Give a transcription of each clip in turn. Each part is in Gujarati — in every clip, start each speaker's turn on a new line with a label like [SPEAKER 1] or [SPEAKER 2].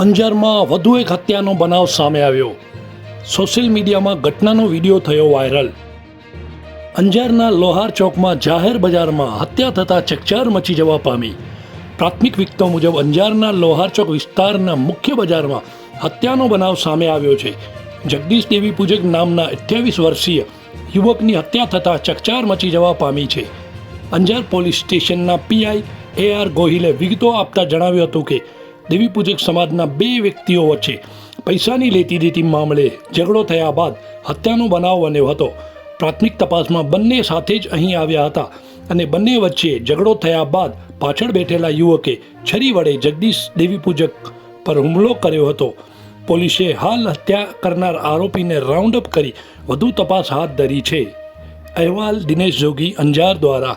[SPEAKER 1] અંજારમાં વધુ એક હત્યાનો બનાવ સામે આવ્યો. સોશિયલ મીડિયામાં ઘટનાનો વીડિયો થયો વાયરલ. અંજારના લોહાર ચોકમાં જાહેર બજારમાં હત્યા થતાં ચકચાર મચી જવા પામી. પ્રાથમિક વિગતો મુજબ અંજારના લોહાર ચોક વિસ્તારના મુખ્ય બજારમાં હત્યાનો બનાવ સામે આવ્યો છે. જગદીશ દેવી પૂજક નામના અઠ્યાવીસ વર્ષીય યુવકની હત્યા થતાં ચકચાર મચી જવા પામી છે. અંજાર પોલીસ સ્ટેશનના પીઆઈ એ આર ગોહિલે વિગતો આપતા જણાવ્યું હતું કે દેવી પૂજક સમાજના બે વ્યક્તિઓ વચ્ચે પૈસાની લેતી દેતી મામલે ઝઘડો થયા બાદ હત્યાનો બનાવ બન્યો હતો. પ્રાથમિક તપાસમાં બંને સાથે જ અહીં આવ્યા હતા અને બંને વચ્ચે ઝઘડો થયા બાદ પાછળ બેઠેલા યુવકે છરી વડે જગદીશ દેવી પૂજક પર હુમલો કર્યો હતો. પોલીસે હાલ હત્યા કરનાર આરોપીને રાઉન્ડ અપ કરી વધુ તપાસ હાથ ધરી છે. અહેવાલ દિનેશ જોગી અંજાર દ્વારા.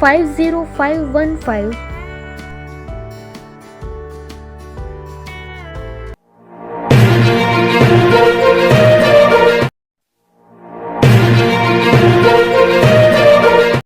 [SPEAKER 2] five zero five one five